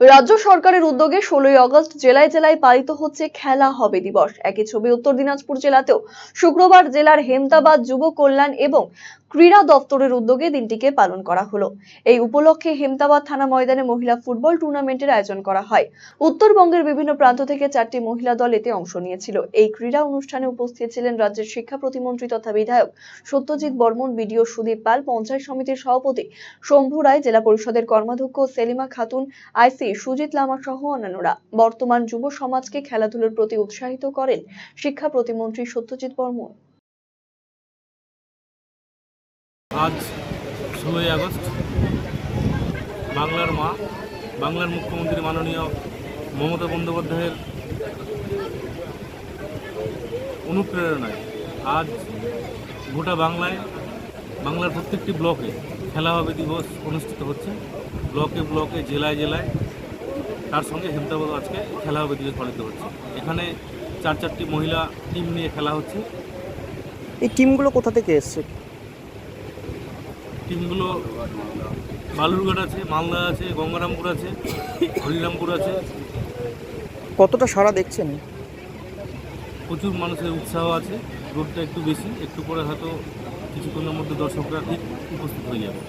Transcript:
রাজ্য সরকারের উদ্যোগে ষোলোই আগস্ট জেলায় জেলায় পালিত হচ্ছে খেলা হবে দিবস। একই ছবি উত্তর দিনাজপুর জেলাতেও। শুক্রবার জেলার হেমতাবাদ যুব কল্যাণ এবং ক্রীড়া দপ্তরের উদ্যোগে দিনটিকে পালন করা হলো। এই উপলক্ষে হেমতাবাদ থানা ময়দানে মহিলা ফুটবল টুর্নামেন্টের আয়োজন করা হয়। উত্তরবঙ্গের বিভিন্ন প্রান্ত থেকে চারটি মহিলা দল এতে অংশ নিয়েছিল। এই ক্রীড়া অনুষ্ঠানে উপস্থিত ছিলেন রাজ্যের শিক্ষা প্রতিমন্ত্রী তথা বিধায়ক সত্যজিৎ বর্মন, বিডিও সুদীপ পাল, পঞ্চায়েত সমিতির সভাপতি শম্ভু রায়, জেলা পরিষদের কর্মাধ্যক্ষ সেলিমা খাতুন, আইসি সুজিত লামা সহ অন্যান্যরা। বর্তমান যুব সমাজকে খেলাধুলোর প্রতি উৎসাহিত করেন শিক্ষা প্রতিমন্ত্রী সত্যজিৎ বর্মন। আজ ষোলোই আগস্ট। বাংলার মা, বাংলার মুখ্যমন্ত্রী মাননীয় মমতা বন্দ্যোপাধ্যায়ের অনুপ্রেরণায় আজ গোটা বাংলায়, বাংলার প্রত্যেকটি ব্লকে খেলা হবে দিবস অনুষ্ঠিত হচ্ছে। ব্লকে ব্লকে, জেলায় জেলায় তার সঙ্গে হেমতাবাদ আজকে খেলা হবে দিবস পালিত হচ্ছে। এখানে চার চারটি মহিলা টিম নিয়ে খেলা হচ্ছে। এই টিমগুলো কোথা থেকে এসছে? টিমগুলো বালুরঘাট আছে মালদা আছে গঙ্গারামপুর আছে হরিরামপুর আছে। কতটা সারা দেখছেন? প্রচুর মানুষের উৎসাহ আছে রোডটা একটু বেশি একটু পরে হয়তো কিছুক্ষণের মধ্যে দর্শকরা ঠিক উপস্থিত হয়ে যাবে।